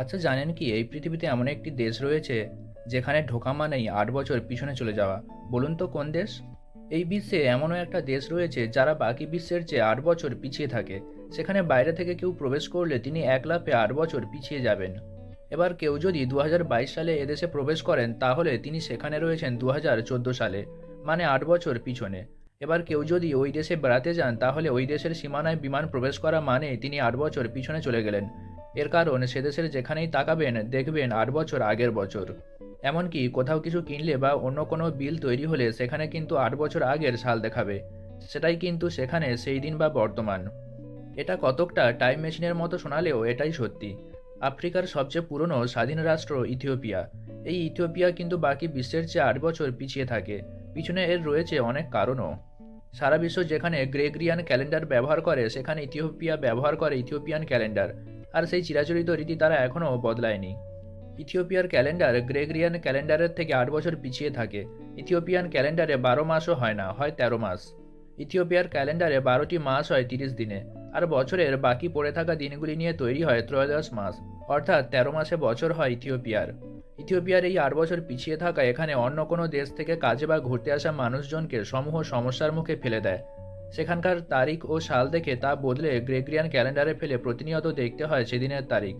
আচ্ছা জানেন কি, এই পৃথিবীতে এমন একটি দেশ রয়েছে যেখানে ঢোকা মানেই আট বছর পিছনে চলে যাওয়া। বলুন তো কোন দেশ? এই বিশ্বে এমনও একটা দেশ রয়েছে যারা বাকি বিশ্বের চেয়ে আট বছর পিছিয়ে থাকে। সেখানে বাইরে থেকে কেউ প্রবেশ করলে তিনি এক লাফে আট বছর পিছিয়ে যাবেন। এবার কেউ যদি দু হাজার বাইশ সালে এদেশে প্রবেশ করেন, তাহলে তিনি সেখানে রয়েছেন দু হাজার চোদ্দ সালে মানে আট বছর পিছনে। এবার কেউ যদি ওই দেশে বেড়াতে যান, তাহলে ওই দেশের সীমানায় বিমান প্রবেশ করা মানে তিনি আট বছর পিছনে চলে গেলেন। এর কারণ সে দেশের যেখানেই তাকাবেন, দেখবেন আট বছর আগের বছর। এমনকি কোথাও কিছু কিনলে বা অন্য কোনো বিল তৈরি হলে সেখানে কিন্তু আট বছর আগের সাল দেখাবে। সেটাই কিন্তু সেখানে সেই দিন বা বর্তমান। এটা কতকটা টাইম মেশিনের মতো শোনালেও এটাই সত্যি। আফ্রিকার সবচেয়ে পুরনো স্বাধীন রাষ্ট্র ইথিওপিয়া। এই ইথিওপিয়া কিন্তু বাকি বিশ্বের চেয়ে আট বছর পিছিয়ে থাকে। পিছনে এর রয়েছে অনেক কারণও। সারা বিশ্ব যেখানে গ্রেগরিয়ান ক্যালেন্ডার ব্যবহার করে, সেখানে ইথিওপিয়া ব্যবহার করে ইথিওপিয়ান ক্যালেন্ডার। আর সেই চিরাচরিত রীতি তারা এখনও বদলায়নি। ইথিওপিয়ার ক্যালেন্ডার গ্রেগরিয়ান ক্যালেন্ডারের থেকে আট বছর পিছিয়ে থাকে। ইথিওপিয়ান ক্যালেন্ডারে বারো মাসও হয় না, হয় তেরো মাস। ইথিওপিয়ার ক্যালেন্ডারে বারোটি মাস হয় তিরিশ দিনে, আর বছরের বাকি পড়ে থাকা দিনগুলি নিয়ে তৈরি হয় ত্রয়োদশ মাস, অর্থাৎ তেরো মাসে বছর হয় ইথিওপিয়ার। ইথিওপিয়ার এই আট বছর পিছিয়ে থাকা এখানে অন্য কোনো দেশ থেকে কাজে বা ঘুরতে আসা মানুষজনকে সমূহ সমস্যার মুখে ফেলে দেয়। সেখানকার তারিখ ও সাল দেখে তা বদলে গ্রেগরিয়ান ক্যালেন্ডারে ফেলে প্রতিনিয়ত দেখতে হয় সেদিনের তারিখ।